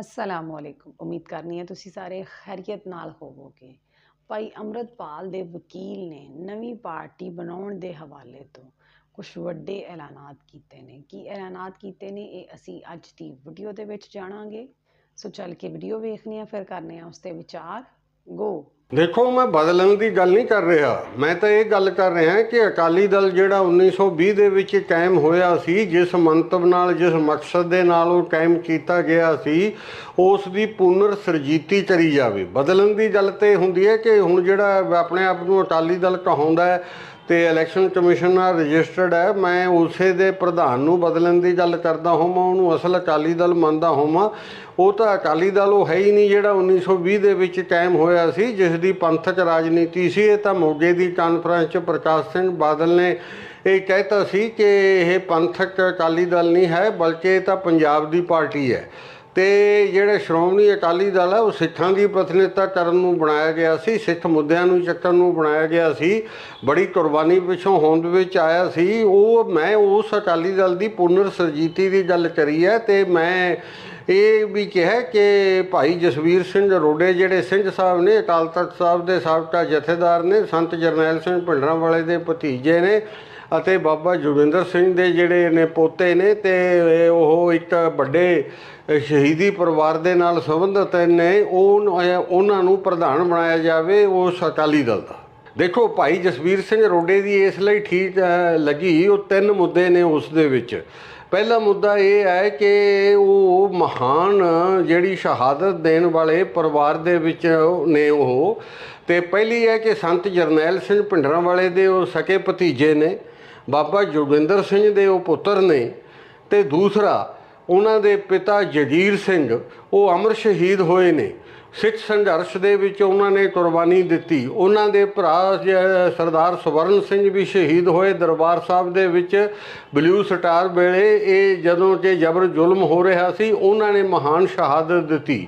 ਅਸਲਾਮ ਵਾਲੇਕੁਮ ਉਮੀਦ ਕਰਨੀ ਹੈ ਤੁਸੀਂ ਸਾਰੇ ਖੈਰੀਅਤ ਨਾਲ ਹੋਵੋਗੇ। ਭਾਈ ਅੰਮ੍ਰਿਤਪਾਲ ਦੇ ਵਕੀਲ ਨੇ ਨਵੀਂ ਪਾਰਟੀ ਬਣਾਉਣ ਦੇ ਹਵਾਲੇ ਤੋਂ ਕੁਝ ਵੱਡੇ ਐਲਾਨਾਤ ਕੀਤੇ ਨੇ। ਕੀ ਐਲਾਨਾਤ ਕੀਤੇ ਨੇ? ਇਹ ਅਸੀਂ ਅੱਜ ਦੀ ਵੀਡੀਓ ਦੇ ਵਿੱਚ ਜਾਣਾਂਗੇ। ਸੋ ਚੱਲ ਕੇ ਵੀਡੀਓ ਵੇਖਣੀ ਆ ਫਿਰ ਕਰਨੇ ਆ ਉਸ ਤੇ ਵਿਚਾਰ। ਗੋ ਦੇਖੋ, ਮੈਂ ਬਦਲਣ ਦੀ ਗੱਲ ਨਹੀਂ ਕਰ ਰਿਹਾ। ਮੈਂ ਤਾਂ ਇਹ ਗੱਲ ਕਰ ਰਿਹਾ ਕਿ ਅਕਾਲੀ ਦਲ ਜਿਹੜਾ 1920 ਦੇ ਵਿੱਚ ਕਾਇਮ ਹੋਇਆ ਸੀ, ਜਿਸ ਮੰਤਵ ਨਾਲ, ਜਿਸ ਮਕਸਦ ਦੇ ਨਾਲ ਉਹ ਕਾਇਮ ਕੀਤਾ ਗਿਆ ਸੀ, ਉਸ ਦੀ ਪੁਨਰ ਸਰਜੀਤੀ ਕਰੀ ਜਾਵੇ। ਬਦਲਣ ਦੀ ਗੱਲ ਤੇ ਹੁੰਦੀ ਹੈ ਕਿ ਹੁਣ ਜਿਹੜਾ ਆਪਣੇ ਆਪ ਨੂੰ ਅਕਾਲੀ ਦਲ ਕਹਾਉਂਦਾ ਹੈ ਤੇ ਇਲੈਕਸ਼ਨ ਕਮਿਸ਼ਨ ਨਾਲ ਰਜਿਸਟਰਡ ਹੈ। ਮੈਂ ਉਸੇ ਦੇ ਪ੍ਰਧਾਨ ਨੂੰ ਬਦਲਣ ਦੀ ਗੱਲ ਕਰਦਾ ਹੋਵਾਂ ਉਹਨੂੰ ਅਸਲ ਅਕਾਲੀ ਦਲ ਮੰਨਦਾ ਹੋਵਾਂ ਉਹ ਤਾਂ ਅਕਾਲੀ ਦਲ ਉਹ ਹੈ ਹੀ ਨਹੀਂ ਜਿਹੜਾ 1920 ਦੇ ਵਿੱਚ ਕਾਇਮ ਹੋਇਆ ਸੀ, ਜਿਸ ਦੀ ਪੰਥਕ ਰਾਜਨੀਤੀ ਸੀ। ਇਹ ਤਾਂ ਮੋਗੇ ਦੀ ਕਾਨਫਰੰਸ 'ਚ ਪ੍ਰਕਾਸ਼ ਸਿੰਘ ਬਾਦਲ ਨੇ ਇਹ ਕਹਿਤਾ ਸੀ ਕਿ ਇਹ ਪੰਥਕ ਅਕਾਲੀ ਦਲ ਨਹੀਂ ਹੈ, ਬਲਕਿ ਇਹ ਤਾਂ ਪੰਜਾਬ ਦੀ ਪਾਰਟੀ ਹੈ। ਤੇ ਜਿਹੜੇ ਸ਼੍ਰੋਮਣੀ ਅਕਾਲੀ ਦਲ ਹੈ ਉਹ ਸਿੱਖਾਂ ਦੀ ਪ੍ਰਤੀਨਿਧਤਾ ਕਰਨ ਨੂੰ ਬਣਾਇਆ ਗਿਆ ਸੀ, ਸਿੱਖ ਮੁੱਦਿਆਂ ਨੂੰ ਚੱਕਣ ਨੂੰ ਬਣਾਇਆ ਗਿਆ ਸੀ। ਬੜੀ ਕੁਰਬਾਨੀ ਪਿੱਛੋਂ ਹੋਂਦ ਵਿੱਚ ਆਇਆ ਸੀ। ਉਹ, ਮੈਂ ਉਸ ਅਕਾਲੀ ਦਲ ਦੀ ਪੁਨਰ ਸਰਜੀਤੀ ਦੀ ਗੱਲ ਕਰੀ ਹੈ ਤੇ ਮੈਂ ਇਹ ਵੀ ਕਿਹਾ ਕਿ ਭਾਈ ਜਸਵੀਰ ਸਿੰਘ ਰੋਡੇ ਜਿਹੜੇ ਸਿੰਘ ਸਾਹਿਬ ਨੇ, ਅਕਾਲ ਤਖਤ ਸਾਹਿਬ ਦੇ ਸਾਬਕਾ ਜਥੇਦਾਰ ਨੇ, ਸੰਤ ਜਰਨੈਲ ਸਿੰਘ ਭਿੰਡਰਾਂ ਵਾਲੇ ਦੇ ਭਤੀਜੇ ਨੇ ਅਤੇ ਬਾਬਾ ਜੋਗਿੰਦਰ ਸਿੰਘ ਦੇ ਜਿਹੜੇ ਨੇ ਪੋਤੇ ਨੇ ਤੇ ਉਹ ਇੱਕ ਵੱਡੇ ਸ਼ਹੀਦੀ ਪਰਿਵਾਰ ਦੇ ਨਾਲ ਸੰਬੰਧਿਤ ਨੇ, ਉਹ, ਉਹਨਾਂ ਨੂੰ ਪ੍ਰਧਾਨ ਬਣਾਇਆ ਜਾਵੇ ਉਸ ਅਕਾਲੀ ਦਲ ਦਾ। ਦੇਖੋ ਭਾਈ ਜਸਵੀਰ ਸਿੰਘ ਰੋਡੇ ਦੀ ਇਸ ਲਈ ਠੀਕ ਲੱਗੀ, ਉਹ ਤਿੰਨ ਮੁੱਦੇ ਨੇ ਉਸ ਦੇ ਵਿੱਚ। ਪਹਿਲਾ ਮੁੱਦਾ ਇਹ ਹੈ ਕਿ ਉਹ ਮਹਾਨ ਜਿਹੜੀ ਸ਼ਹਾਦਤ ਦੇਣ ਵਾਲੇ ਪਰਿਵਾਰ ਦੇ ਵਿੱਚ ਨੇ ਉਹ। ਤੇ ਪਹਿਲੀ ਹੈ ਕਿ ਸੰਤ ਜਰਨੈਲ ਸਿੰਘ ਭਿੰਡਰਾਂ ਵਾਲੇ ਦੇ ਉਹ ਸਕੇ ਭਤੀਜੇ ਨੇ। ਬਾਬਾ ਜੋਗਿੰਦਰ ਸਿੰਘ ਦੇ ਉਹ ਪੁੱਤਰ ਨੇ ਤੇ ਦੂਸਰਾ ਉਹਨਾਂ ਦੇ ਪਿਤਾ ਜਗੀਰ ਸਿੰਘ, ਉਹ ਅਮਰ ਸ਼ਹੀਦ ਹੋਏ ਨੇ। ਸਿੱਖ ਸੰਘਰਸ਼ ਦੇ ਵਿੱਚ ਉਹਨਾਂ ਨੇ ਕੁਰਬਾਨੀ ਦਿੱਤੀ। ਉਹਨਾਂ ਦੇ ਭਰਾ ਸਰਦਾਰ ਸਵਰਨ ਸਿੰਘ ਵੀ ਸ਼ਹੀਦ ਹੋਏ ਦਰਬਾਰ ਸਾਹਿਬ ਦੇ ਵਿੱਚ ਬਲੂ ਸਟਾਰ ਵੇਲੇ। ਇਹ ਜਦੋਂ ਕਿ ਜਬਰ ਜ਼ੁਲਮ ਹੋ ਰਿਹਾ ਸੀ, ਉਹਨਾਂ ਨੇ ਮਹਾਨ ਸ਼ਹਾਦਤ ਦਿੱਤੀ।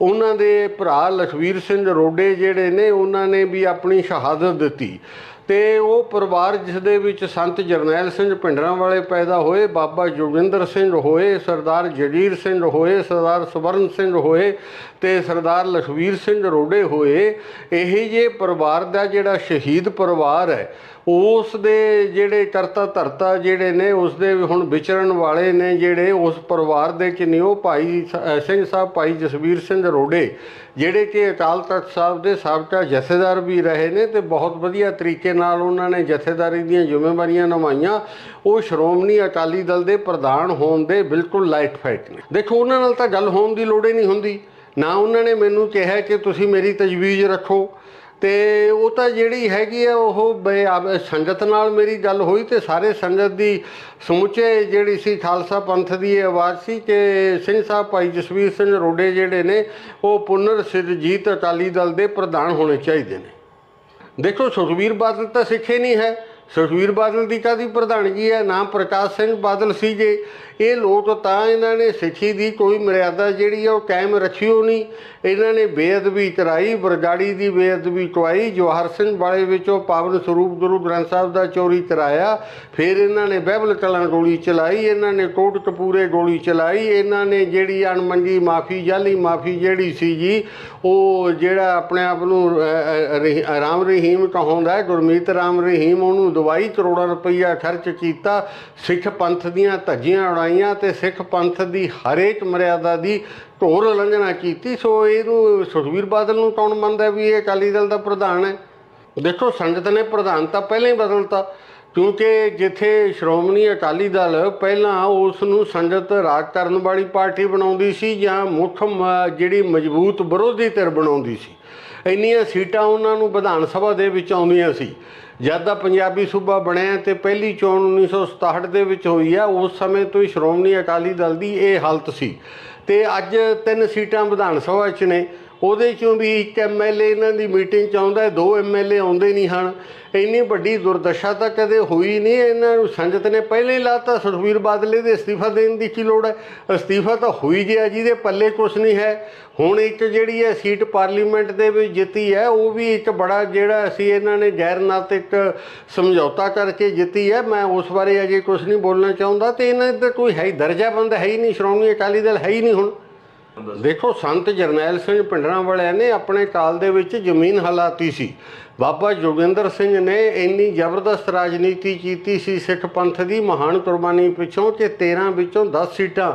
ਉਹਨਾਂ ਦੇ ਭਰਾ ਲਖਵੀਰ ਸਿੰਘ ਰੋਡੇ ਜਿਹੜੇ ਨੇ, ਉਹਨਾਂ ਨੇ ਵੀ ਆਪਣੀ ਸ਼ਹਾਦਤ ਦਿੱਤੀ। ਤੇ ਉਹ ਪਰਿਵਾਰ ਜਿਸ ਦੇ ਵਿੱਚ ਸੰਤ ਜਰਨੈਲ ਸਿੰਘ ਭਿੰਡਰਾਂ ਵਾਲੇ ਪੈਦਾ ਹੋਏ, ਬਾਬਾ ਜੋਗਿੰਦਰ ਸਿੰਘ ਹੋਏ, ਸਰਦਾਰ ਜਗੀਰ ਸਿੰਘ ਹੋਏ, ਸਰਦਾਰ ਸਵਰਨ ਸਿੰਘ ਹੋਏ ਤੇ ਸਰਦਾਰ ਲਖਵੀਰ ਸਿੰਘ ਰੋਡੇ ਹੋਏ, ਇਹ ਜੇ ਪਰਿਵਾਰ ਦਾ ਜਿਹੜਾ ਸ਼ਹੀਦ ਪਰਿਵਾਰ ਹੈ ਉਸ ਦੇ ਜਿਹੜੇ ਕਰਤਾ ਧਰਤਾ ਜਿਹੜੇ ਨੇ, ਉਸ ਦੇ ਹੁਣ ਵਿਚਰਨ ਵਾਲੇ ਨੇ ਜਿਹੜੇ, ਉਸ ਪਰਿਵਾਰ ਦੇ ਚ ਨੇ, ਉਹ ਭਾਈ ਸਿੰਘ ਸਾਹਿਬ, ਭਾਈ ਜਸਵੀਰ ਸਿੰਘ ਰੋਡੇ, ਜਿਹੜੇ ਕਿ ਅਕਾਲ ਤਖਤ ਸਾਹਿਬ ਦੇ ਸਾਬਕਾ ਜਥੇਦਾਰ ਵੀ ਰਹੇ ਨੇ ਤੇ ਬਹੁਤ ਵਧੀਆ ਤਰੀਕੇ ਨਾਲ ਉਹਨਾਂ ਨੇ ਜਥੇਦਾਰੀ ਦੀਆਂ ਜ਼ਿੰਮੇਵਾਰੀਆਂ ਨਿਭਾਈਆਂ। ਉਹ ਸ਼੍ਰੋਮਣੀ ਅਕਾਲੀ ਦਲ ਦੇ ਪ੍ਰਧਾਨ ਹੋਣ ਦੇ ਬਿਲਕੁਲ ਲਾਈਟ ਫਾਈਟ ਨੇ। ਦੇਖੋ, ਉਹਨਾਂ ਨਾਲ ਤਾਂ ਗੱਲ ਹੋਣ ਦੀ ਲੋੜ ਹੀ ਨਹੀਂ ਹੁੰਦੀ। ਨਾ ਉਹਨਾਂ ਨੇ ਮੈਨੂੰ ਕਿਹਾ ਕਿ ਤੁਸੀਂ ਮੇਰੀ ਤਜਵੀਜ਼ ਰੱਖੋ। ਤੇ ਉਹ ਤਾਂ ਜਿਹੜੀ ਹੈਗੀ ਆ, ਉਹ ਬੇ- ਸੰਗਤ ਨਾਲ ਮੇਰੀ ਗੱਲ ਹੋਈ ਤੇ ਸਾਰੇ ਸੰਗਤ ਦੀ ਸਮੁੱਚੇ ਜਿਹੜੀ ਸੀ ਖਾਲਸਾ ਪੰਥ ਦੀ ਇਹ ਆਵਾਜ਼ ਸੀ ਕਿ ਸਿੰਘ ਸਾਹਿਬ ਭਾਈ ਜਸਵੀਰ ਸਿੰਘ ਰੋਡੇ ਜਿਹੜੇ ਨੇ, ਉਹ ਪੁਨਰ ਸਿਰਜੀਤ ਅਕਾਲੀ ਦਲ ਦੇ ਪ੍ਰਧਾਨ ਹੋਣੇ ਚਾਹੀਦੇ ਨੇ। ਦੇਖੋ ਸੁਖਵੀਰ ਬਾਦਲ ਤਾਂ ਸਿੱਖੇ ਨਹੀਂ ਹੈ। ਸੁਖਵੀਰ ਬਾਦਲ ਦੀ ਕਾਦੀ ਪ੍ਰਧਾਨਗੀ ਹੈ? ਨਾਮ ਪ੍ਰਕਾਸ਼ ਸਿੰਘ ਬਾਦਲ ਸੀਗੇ। ਇਹ ਲੋਕ ਤਾਂ ਇਹਨਾਂ ਨੇ ਸਿੱਖੀ ਦੀ ਕੋਈ ਮਰਿਆਦਾ ਜਿਹੜੀ ਆ ਉਹ ਕਾਇਮ ਰੱਖੀ ਨਹੀਂ। ਇਹਨਾਂ ਨੇ ਬੇਅਦਬੀ ਕਰਾਈ, ਬਰਗਾੜੀ ਦੀ ਬੇਅਦਬੀ ਕਰਾਈ ਜਵਾਹਰ ਸਿੰਘ ਵਾਲੇ ਵਿੱਚੋਂ ਪਾਵਨ ਸਰੂਪ ਗੁਰੂ ਗ੍ਰੰਥ ਸਾਹਿਬ ਦਾ ਚੋਰੀ ਕਰਾਇਆ। ਫਿਰ ਇਹਨਾਂ ਨੇ ਬਹਿਬਲ ਕਲਾਂ ਗੋਲੀ ਚਲਾਈ। ਇਹਨਾਂ ਨੇ ਕੋਟ ਕਪੂਰੇ ਗੋਲੀ ਚਲਾਈ। ਇਹਨਾਂ ਨੇ ਜਿਹੜੀ ਅਣਮੰਗੀ ਮਾਫੀ, ਜਾਲੀ ਮਾਫੀ ਜਿਹੜੀ ਸੀ ਜੀ ਉਹ ਜਿਹੜਾ ਆਪਣੇ ਆਪ ਨੂੰ ਰਾਮ ਰਹੀਮ ਕਹਾਉਂਦਾ ਗੁਰਮੀਤ ਰਾਮ ਰਹੀਮ, ਉਹਨੂੰ ਦਵਾਈ ਕਰੋੜਾਂ ਰੁਪਈਆ ਖਰਚ ਕੀਤਾ, ਸਿੱਖ ਪੰਥ ਦੀਆਂ ਧੱਜੀਆਂ ਉਡਾਈਆਂ ਤੇ ਸਿੱਖ ਪੰਥ ਦੀ ਹਰੇਕ ਮਰਿਆਦਾ ਦੀ ਢੋਰ ਉਲੰਘਣਾ ਕੀਤੀ। ਸੋ ਇਹਨੂੰ ਸੁਖਵੀਰ ਬਾਦਲ ਨੂੰ ਕੌਣ ਮੰਨਦਾ ਵੀ ਇਹ ਅਕਾਲੀ ਦਲ ਦਾ ਪ੍ਰਧਾਨ ਹੈ? ਦੇਖੋ, ਸੰਗਤ ਨੇ ਪ੍ਰਧਾਨ ਤਾਂ ਪਹਿਲਾਂ ਹੀ ਬਦਲਤਾ, ਕਿਉਂਕਿ ਜਿੱਥੇ ਸ਼੍ਰੋਮਣੀ ਅਕਾਲੀ ਦਲ ਪਹਿਲਾਂ ਉਸ ਨੂੰ ਸੰਗਤ ਰਾਜ ਕਰਨ ਵਾਲੀ ਪਾਰਟੀ ਬਣਾਉਂਦੀ ਸੀ ਜਾਂ ਮੁੱਖ ਜਿਹੜੀ ਮਜ਼ਬੂਤ ਵਿਰੋਧੀ ਧਿਰ ਬਣਾਉਂਦੀ ਸੀ। ਇੰਨੀਆਂ ਸੀਟਾਂ ਉਹਨਾਂ ਨੂੰ ਵਿਧਾਨ ਸਭਾ ਦੇ ਵਿੱਚ ਆਉਂਦੀਆਂ ਸੀ। ਜਦ ਦਾ ਪੰਜਾਬੀ ਸੂਬਾ ਬਣਿਆ ਤੇ ਪਹਿਲੀ ਚੋਣ 1967 ਦੇ ਵਿੱਚ ਹੋਈ ਆ, ਉਸ ਸਮੇਂ ਤੋਂ ਹੀ ਸ਼੍ਰੋਮਣੀ ਅਕਾਲੀ ਦਲ ਦੀ ਇਹ ਹਾਲਤ ਸੀ। ਤੇ ਅੱਜ ਤਿੰਨ ਸੀਟਾਂ ਵਿਧਾਨ ਸਭਾ 'ਚ ਨੇ। ਉਹਦੇ ਚੋਂ ਵੀ ਇੱਕ ਐਮਐਲਏ ਇਹਨਾਂ ਦੀ ਮੀਟਿੰਗ 'ਚ ਆਉਂਦਾ ਹੈ, ਦੋ ਐਮਐਲਏ ਆਉਂਦੇ ਨਹੀਂ ਹਨ। ਇੰਨੀ ਵੱਡੀ ਦੁਰਦਸ਼ਾ ਤਾਂ ਕਦੇ ਹੋਈ ਨਹੀਂ ਇਹਨਾਂ ਨੂੰ ਸੰਗਤ ਨੇ ਪਹਿਲੇ ਹੀ ਲਾਤਾ ਸੁਖਵੀਰ ਬਾਦਲੇ ਦੇ ਅਸਤੀਫਾ ਦੇਣ ਦੀ ਕੀ ਲੋੜ ਹੈ? ਅਸਤੀਫਾ ਤਾਂ ਹੋਈ ਗਿਆ ਜਿਹਦੇ ਪੱਲੇ ਕੁਛ ਨਹੀਂ ਹੈ। ਹੁਣ ਇੱਕ ਜਿਹੜੀ ਹੈ ਸੀਟ ਪਾਰਲੀਮੈਂਟ ਦੇ ਵਿੱਚ ਜਿੱਤੀ ਹੈ ਉਹ ਵੀ ਇੱਕ ਬੜਾ ਜਿਹੜਾ ਅਸੀਂ ਇਹਨਾਂ ਨੇ ਗੈਰ ਨਾਤਿਕ ਸਮਝੌਤਾ ਕਰਕੇ ਜਿੱਤੀ ਹੈ। ਮੈਂ ਉਸ ਬਾਰੇ ਅਜੇ ਕੁਝ ਨਹੀਂ ਬੋਲਣਾ ਚਾਹੁੰਦਾ ਤੇ ਇਹਨਾਂ ਦਾ ਕੋਈ ਹੈ ਹੀ ਦਰਜਾਬੰਦ ਹੈ ਹੀ ਨਹੀਂ ਸ਼੍ਰੋਮਣੀ ਅਕਾਲੀ ਦਲ ਹੈ ਹੀ ਨਹੀਂ ਹੁਣ। ਦੇਖੋ ਸੰਤ ਜਰਨੈਲ ਸਿੰਘ ਪਿੰਡਰਾਂ ਵਾਲਿਆਂ ਨੇ ਆਪਣੇ ਕਾਲ ਦੇ ਵਿੱਚ ਜ਼ਮੀਨ ਹਲਾਤੀ ਸੀ। ਬਾਬਾ ਜੋਗਿੰਦਰ ਸਿੰਘ ਨੇ ਇੰਨੀ ਜ਼ਬਰਦਸਤ ਰਾਜਨੀਤੀ ਕੀਤੀ ਸੀ, ਸਿੱਖ ਪੰਥ ਦੀ ਮਹਾਨ ਕੁਰਬਾਨੀ ਪਿੱਛੋਂ ਕਿ 13 ਵਿੱਚੋਂ 10 ਸੀਟਾਂ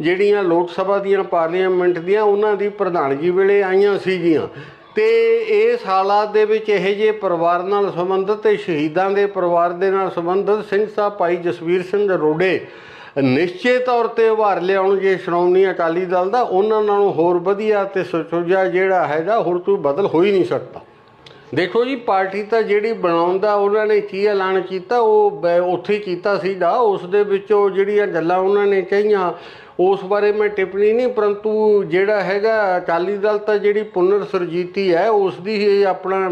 ਜਿਹੜੀਆਂ ਲੋਕ ਸਭਾ ਦੀਆਂ, ਪਾਰਲੀਮੈਂਟ ਦੀਆਂ, ਉਹਨਾਂ ਦੀ ਪ੍ਰਧਾਨਗੀ ਵੇਲੇ ਆਈਆਂ ਸੀਗੀਆਂ। ਤੇ ਇਸ ਹਾਲਾਤ ਦੇ ਵਿੱਚ ਇਹ ਜੇ ਪਰਿਵਾਰ ਨਾਲ ਸੰਬੰਧਿਤ ਤੇ ਸ਼ਹੀਦਾਂ ਦੇ ਪਰਿਵਾਰ ਦੇ ਨਾਲ ਸੰਬੰਧਿਤ ਸਿੰਘ ਸਾਹਿਬ ਭਾਈ ਜਸਵੀਰ ਸਿੰਘ ਰੋਡੇ ਨਿਸ਼ਚੇ ਤੌਰ ਤੇ ਉਭਾਰ ਲਿਆਉਣਗੇ ਸ਼੍ਰੋਮਣੀ ਅਕਾਲੀ ਦਲ ਦਾ। ਉਹਨਾਂ ਨਾਲੋਂ ਹੋਰ ਵਧੀਆ ਤੇ ਸੁਚੱਜਾ ਜਿਹੜਾ ਹੈਗਾ ਹੋਰ ਕੋਈ ਬਦਲ ਹੋ ਹੀ ਨਹੀਂ ਸਕਦਾ। ਦੇਖੋ ਜੀ, ਪਾਰਟੀ ਤਾਂ ਜਿਹੜੀ ਬਣਾਉਂਦਾ ਉਹਨਾਂ ਨੇ ਕੀ ਐਲਾਨ ਕੀਤਾ, ਉਹ ਬ- ਉੱਥੇ ਹੀ ਕੀਤਾ ਸੀਗਾ। ਉਸ ਦੇ ਵਿੱਚੋਂ ਜਿਹੜੀਆਂ ਗੱਲਾਂ ਉਹਨਾਂ ਨੇ ਕਹੀਆਂ, ਉਸ ਬਾਰੇ ਮੈਂ ਟਿੱਪਣੀ ਨਹੀਂ, ਪਰੰਤੂ ਜਿਹੜਾ ਹੈਗਾ ਅਕਾਲੀ ਦਲ ਤਾਂ ਜਿਹੜੀ ਪੁਨਰ ਸਰਜੀਤੀ ਹੈ, ਉਸ ਦੀ ਹੀ ਆਪਣਾ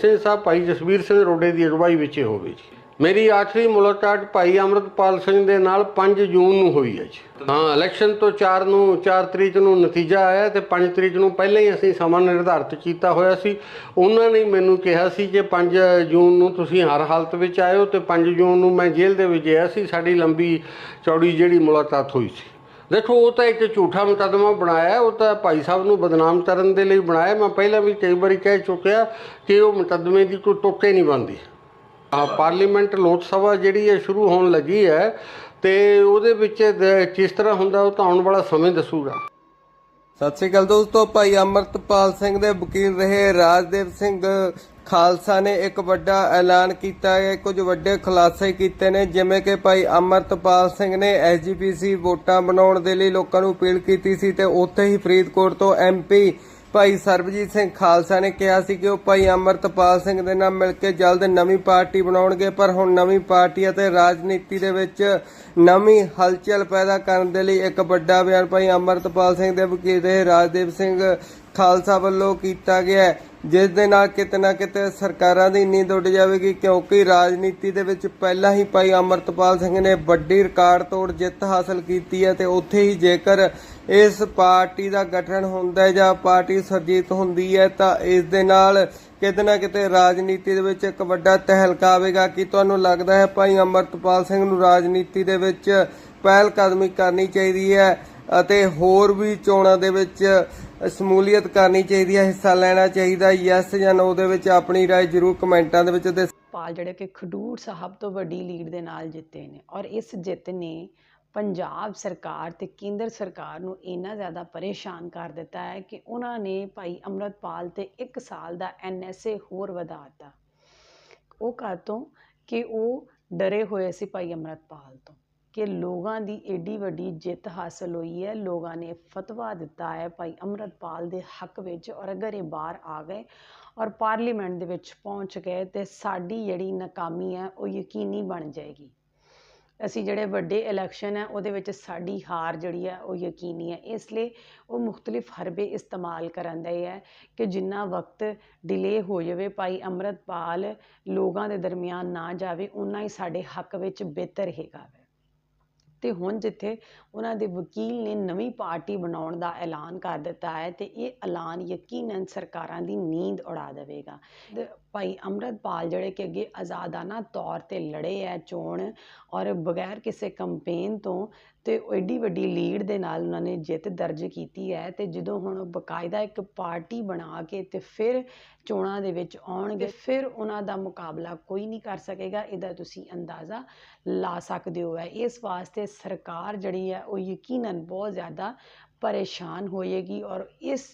ਸਿੰਘ ਸਾਹਿਬ ਭਾਈ ਜਸਵੀਰ ਸਿੰਘ ਰੋਡੇ ਦੀ ਅਗਵਾਈ ਵਿੱਚ ਹੋਵੇ ਜੀ। ਮੇਰੀ ਆਖਰੀ ਮੁਲਾਕਾਤ ਭਾਈ ਅਮਰਤਪਾਲ ਸਿੰਘ ਦੇ ਨਾਲ 5 ਜੂਨ ਨੂੰ ਹੋਈ ਹੈ ਜੀ। ਹਾਂ ਇਲੈਕਸ਼ਨ ਤੋਂ 4 ਨੂੰ 4 ਤਰੀਕ ਨੂੰ ਨਤੀਜਾ ਆਇਆ ਤੇ 5 ਤਰੀਕ ਨੂੰ ਪਹਿਲਾਂ ਹੀ ਅਸੀਂ ਸਮਾਂ ਨਿਰਧਾਰਿਤ ਕੀਤਾ ਹੋਇਆ ਸੀ। ਉਹਨਾਂ ਨੇ ਮੈਨੂੰ ਕਿਹਾ ਸੀ ਕਿ 5 ਜੂਨ ਨੂੰ ਤੁਸੀਂ ਹਰ ਹਾਲਤ ਵਿੱਚ ਆਇਓ ਤੇ 5 ਜੂਨ ਨੂੰ ਮੈਂ ਜੇਲ੍ਹ ਦੇ ਵਿੱਚ ਗਿਆ ਸੀ। ਸਾਡੀ ਲੰਬੀ ਚੌੜੀ ਜਿਹੜੀ ਮੁਲਾਕਾਤ ਹੋਈ ਸੀ। ਦੇਖੋ, ਉਹ ਤਾਂ ਇੱਕ ਝੂਠਾ ਮੁਕੱਦਮਾ ਬਣਾਇਆ, ਉਹ ਤਾਂ ਭਾਈ ਸਾਹਿਬ ਨੂੰ ਬਦਨਾਮ ਕਰਨ ਦੇ ਲਈ ਬਣਾਇਆ। ਮੈਂ ਪਹਿਲਾਂ ਵੀ ਕਈ ਵਾਰੀ ਕਹਿ ਚੁੱਕਿਆ ਕਿ ਉਹ ਮੁਕੱਦਮੇ ਦੀ ਕੋਈ ਟੋਕੇ ਨਹੀਂ ਬਣਦੀ। ਪਾਰਲੀਮੈਂਟ ਲੋਕ ਸਭਾ ਜਿਹੜੀ ਹੈ ਸ਼ੁਰੂ ਹੋਣ ਲੱਗੀ ਹੈ ਤੇ ਉਹਦੇ ਵਿੱਚ ਦ- ਕਿਸ ਤਰ੍ਹਾਂ ਹੁੰਦਾ ਉਹ ਤਾਂ ਆਉਣ ਵਾਲਾ ਸਮੇਂ ਦੱਸੂਗਾ। ਸਤਿ ਸ਼੍ਰੀ ਅਕਾਲ ਦੋਸਤੋ, ਭਾਈ ਅਮਰਤਪਾਲ ਸਿੰਘ ਦੇ ਵਕੀਲ ਰਹੇ ਰਾਜਦੇਵ ਸਿੰਘ ਖਾਲਸਾ ਨੇ ਇੱਕ ਵੱਡਾ ਐਲਾਨ ਕੀਤਾ ਹੈ। ਕੁਝ ਵੱਡੇ ਖੁਲਾਸੇ ਕੀਤੇ ਨੇ, ਜਿਵੇਂ ਕਿ ਭਾਈ ਅਮਰਤਪਾਲ ਸਿੰਘ ਨੇ ਐਸਜੀਪੀਸੀ ਵੋਟਾਂ ਬਣਾਉਣ ਦੇ ਲਈ ਲੋਕਾਂ ਨੂੰ ਅਪੀਲ ਕੀਤੀ ਸੀ ਤੇ ਉੱਥੇ ਹੀ ਫਰੀਦਕੋਟ ਤੋਂ ਐਮਪੀ ਭਾਈ ਸਰਬਜੀਤ ਸਿੰਘ ਖਾਲਸਾ ਨੇ ਕਿਹਾ ਸੀ ਕਿ ਉਹ ਭਾਈ ਅਮਰਤਪਾਲ ਸਿੰਘ ਦੇ ਨਾਲ ਮਿਲ ਕੇ ਜਲਦ ਨਵੀਂ ਪਾਰਟੀ ਬਣਾਉਣਗੇ, ਪਰ ਹੁਣ ਨਵੀਂ ਪਾਰਟੀ ਅਤੇ ਰਾਜਨੀਤੀ ਦੇ ਵਿੱਚ ਨਵੀਂ ਹਲਚਲ ਪੈਦਾ ਕਰਨ ਦੇ ਲਈ ਇੱਕ ਵੱਡਾ ਬਿਆਨ ਭਾਈ ਅਮਰਤਪਾਲ ਸਿੰਘ ਦੇ ਵਕੀਲ ਰਹੇ ਰਾਜਦੀਪ ਸਿੰਘ ਖਾਲਸਾ ਵੱਲੋਂ ਕੀਤਾ ਗਿਆ ਹੈ, ਜਿਸ ਦੇ ਨਾਲ ਕਿਤੇ ਨਾ ਕਿਤੇ ਸਰਕਾਰਾਂ ਦੀ ਨੀਂਦ ਉੱਡ ਜਾਵੇਗੀ ਕਿਉਂਕਿ ਰਾਜਨੀਤੀ ਦੇ ਵਿੱਚ ਪਹਿਲਾਂ ਹੀ ਭਾਈ ਅਮਰਤਪਾਲ ਸਿੰਘ ਨੇ ਵੱਡੀ ਰਿਕਾਰਡ ਤੋੜ ਜਿੱਤ ਹਾਸਲ ਕੀਤੀ ਹੈ ਤੇ ਉੱਥੇ ਹੀ ਜੇਕਰ ਇਸ ਪਾਰਟੀ ਦਾ ਗਠਨ ਹੁੰਦਾ ਹੈ ਜਾਂ ਪਾਰਟੀ ਸਰਜੀਤ ਹੁੰਦੀ ਹੈ ਤਾਂ ਇਸ ਦੇ ਨਾਲ ਕਿਤੇ ਨਾ ਕਿਤੇ ਰਾਜਨੀਤੀ ਦੇ ਵਿੱਚ ਇੱਕ ਵੱਡਾ ਤਹਿਲਕਾ ਆਵੇਗਾ। ਕਿ ਤੁਹਾਨੂੰ ਲੱਗਦਾ ਹੈ ਭਾਈ ਅਮਰਤਪਾਲ ਸਿੰਘ ਨੂੰ ਰਾਜਨੀਤੀ ਦੇ ਵਿੱਚ ਪਹਿਲ ਕਦਮੀ ਕਰਨੀ ਚਾਹੀਦੀ ਹੈ ਅਤੇ ਹੋਰ ਵੀ ਚੋਣਾਂ ਦੇ ਵਿੱਚ ਸਮੂਲੀਅਤ ਕਰਨੀ ਚਾਹੀਦੀ ਹੈ ਹਿੱਸਾ ਲੈਣਾ ਚਾਹੀਦਾ ਯੈਸ ਜਾਂ ਨੋ ਦੇ ਵਿੱਚ ਆਪਣੀ رائے ਜ਼ਰੂਰ ਕਮੈਂਟਾਂ ਦੇ ਵਿੱਚ ਦੇ ਪਾਲ ਜਿਹੜੇ ਕਿ ਖਡੂਰ ਸਾਹਿਬ ਤੋਂ ਵੱਡੀ ਲੀਡ ਦੇ ਨਾਲ ਜਿੱਤੇ ਨੇ ਔਰ ਇਸ ਜਿੱਤ ਨੇ ਪੰਜਾਬ ਸਰਕਾਰ ਤੇ ਕੇਂਦਰ ਸਰਕਾਰ ਨੂੰ ਇੰਨਾ ਜ਼ਿਆਦਾ ਪਰੇਸ਼ਾਨ ਕਰ ਦਿੱਤਾ ਹੈ ਕਿ ਉਹਨਾਂ ਨੇ ਭਾਈ ਅੰਮ੍ਰਿਤਪਾਲ ਤੇ 1 ਸਾਲ ਦਾ ਐਨਐਸਏ ਹੋਰ ਵਧਾਤਾ ਉਹ ਕਾਤੋਂ ਕਿ ਉਹ ਡਰੇ ਹੋਏ ਸੀ ਭਾਈ ਅੰਮ੍ਰਿਤਪਾਲ ਤੋਂ ਕਿ ਲੋਕਾਂ ਦੀ ਐਡੀ ਵੱਡੀ ਜਿੱਤ ਹਾਸਲ ਹੋਈ ਹੈ। ਲੋਕਾਂ ਨੇ ਫਤਵਾ ਦਿੱਤਾ ਹੈ ਭਾਈ ਅੰਮ੍ਰਿਤਪਾਲ ਦੇ ਹੱਕ ਵਿੱਚ ਔਰ ਅਗਰ ਇਹ ਬਾਹਰ ਆ ਗਏ ਔਰ ਪਾਰਲੀਮੈਂਟ ਦੇ ਵਿੱਚ ਪਹੁੰਚ ਗਏ ਤੇ ਸਾਡੀ ਜਿਹੜੀ ਨਾਕਾਮੀ ਹੈ ਉਹ ਯਕੀਨੀ ਬਣ ਜਾਏਗੀ। ਅਸੀਂ ਜਿਹੜੇ ਵੱਡੇ ਇਲੈਕਸ਼ਨ ਹੈ ਉਹਦੇ ਵਿੱਚ ਸਾਡੀ ਹਾਰ ਜਿਹੜੀ ਹੈ ਉਹ ਯਕੀਨੀ ਹੈ। ਇਸ ਲਈ ਉਹ ਮੁxtਲਿਫ ਹਰਬੇ ਇਸਤੇਮਾਲ ਕਰਨ ਦੇ ਹੈ ਕਿ ਜਿੰਨਾ ਵਕਤ ਡਿਲੇ ਹੋ ਜਾਵੇ ਭਾਈ ਅੰਮ੍ਰਿਤਪਾਲ ਲੋਕਾਂ ਦੇ ਦਰਮਿਆਨ ਨਾ ਜਾਵੇ ਉਨਾ ਹੀ ਸਾਡੇ ਹੱਕ ਵਿੱਚ ਬਿਹਤਰ ਹੈਗਾ ਅਤੇ ਹੁਣ ਜਿੱਥੇ ਉਹਨਾਂ ਦੇ ਵਕੀਲ ਨੇ ਨਵੀਂ ਪਾਰਟੀ ਬਣਾਉਣ ਦਾ ਐਲਾਨ ਕਰ ਦਿੱਤਾ ਹੈ ਅਤੇ ਇਹ ਐਲਾਨ ਯਕੀਨਨ ਸਰਕਾਰਾਂ ਦੀ ਨੀਂਦ ਉਡਾ ਦੇਵੇਗਾ। ਭਾਈ ਅੰਮ੍ਰਿਤਪਾਲ ਜਿਹੜੇ ਕਿ ਅੱਗੇ ਆਜ਼ਾਦਾਨਾ ਤੌਰ ਤੇ ਲੜੇ ਹੈ ਚੋਣ ਔਰ ਬਗੈਰ ਕਿਸੇ ਕੰਪੇਨ ਤੋਂ ਤੇ ਏਡੀ ਵੱਡੀ ਲੀਡ ਦੇ ਨਾਲ ਉਹਨਾਂ ਨੇ ਜਿੱਤ ਦਰਜ ਕੀਤੀ ਹੈ ਤੇ ਜਦੋਂ ਹੁਣ ਉਹ ਬਕਾਇਦਾ ਇੱਕ ਪਾਰਟੀ ਬਣਾ ਕੇ ਤੇ ਫਿਰ ਚੋਣਾਂ ਦੇ ਵਿੱਚ ਆਉਣਗੇ ਫਿਰ ਉਹਨਾਂ ਦਾ ਮੁਕਾਬਲਾ ਕੋਈ ਨਹੀਂ ਕਰ ਸਕੇਗਾ ਇਹਦਾ ਤੁਸੀਂ ਅੰਦਾਜ਼ਾ ਲਾ ਸਕਦੇ ਹੋ। ਹੈ ਇਸ ਵਾਸਤੇ ਸਰਕਾਰ ਜਿਹੜੀ ਹੈ ਉਹ ਯਕੀਨਨ ਬਹੁਤ ਜ਼ਿਆਦਾ ਪਰੇਸ਼ਾਨ ਹੋਏਗੀ ਔਰ ਇਸ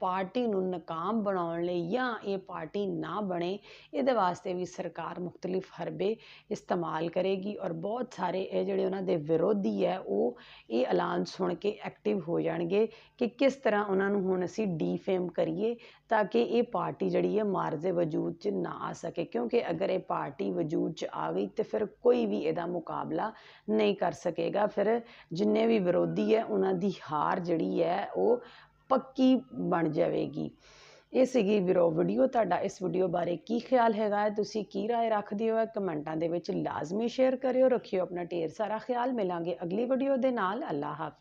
ਪਾਰਟੀ ਨੂੰ ਨਾਕਾਮ ਬਣਾਉਣ ਲਈ ਜਾਂ ਇਹ ਪਾਰਟੀ ਨਾ ਬਣੇ, ਇਹਦੇ ਵਾਸਤੇ ਵੀ ਸਰਕਾਰ ਮੁਖਤਲਿਫ ਹਰਬੇ ਇਸਤੇਮਾਲ ਕਰੇਗੀ ਔਰ ਬਹੁਤ ਸਾਰੇ ਇਹ ਜਿਹੜੇ ਉਹਨਾਂ ਦੇ ਵਿਰੋਧੀ ਹੈ, ਉਹ ਇਹ ਐਲਾਨ ਸੁਣ ਕੇ ਐਕਟਿਵ ਹੋ ਜਾਣਗੇ ਕਿ ਕਿਸ ਤਰ੍ਹਾਂ ਉਹਨਾਂ ਨੂੰ ਹੁਣ ਅਸੀਂ ਡੀਫੇਮ ਕਰੀਏ ਤਾਂ ਕਿ ਇਹ ਪਾਰਟੀ ਜਿਹੜੀ ਹੈ ਮਾਰਜ਼ੇ ਵਜੂਦ 'ਚ ਨਾ ਆ ਸਕੇ। ਕਿਉਂਕਿ ਅਗਰ ਇਹ ਪਾਰਟੀ ਵਜੂਦ 'ਚ ਆ ਗਈ ਤੇ ਫਿਰ ਕੋਈ ਵੀ ਇਹਦਾ ਮੁਕਾਬਲਾ ਨਹੀਂ ਕਰ ਸਕੇਗਾ। ਫਿਰ ਜਿੰਨੇ ਵੀ ਵਿਰੋਧੀ ਹੈ, ਉਹਨਾਂ ਦੀ ਹਾਰ ਜਿਹੜੀ ਹੈ ਉਹ ਪੱਕੀ ਬਣ ਜਾਵੇਗੀ ਇਹ ਸੀਗੀ ਵੀਰੋ ਵੀਡੀਓ ਤੁਹਾਡਾ ਇਸ ਵੀਡੀਓ ਬਾਰੇ ਕੀ ਖਿਆਲ ਹੈਗਾ ਹੈ ਤੁਸੀਂ ਕੀ رائے ਰੱਖਦੇ ਹੋ ਕਮੈਂਟਾਂ ਦੇ ਵਿੱਚ ਲਾਜ਼ਮੀ ਸ਼ੇਅਰ ਕਰਿਓ ਰੱਖਿਓ ਆਪਣਾ ਢੇਰ ਸਾਰਾ ਖਿਆਲ ਮਿਲਾਂਗੇ ਅਗਲੀ ਵੀਡੀਓ ਦੇ ਨਾਲ ਅੱਲਾ ਹਾਫਿਜ਼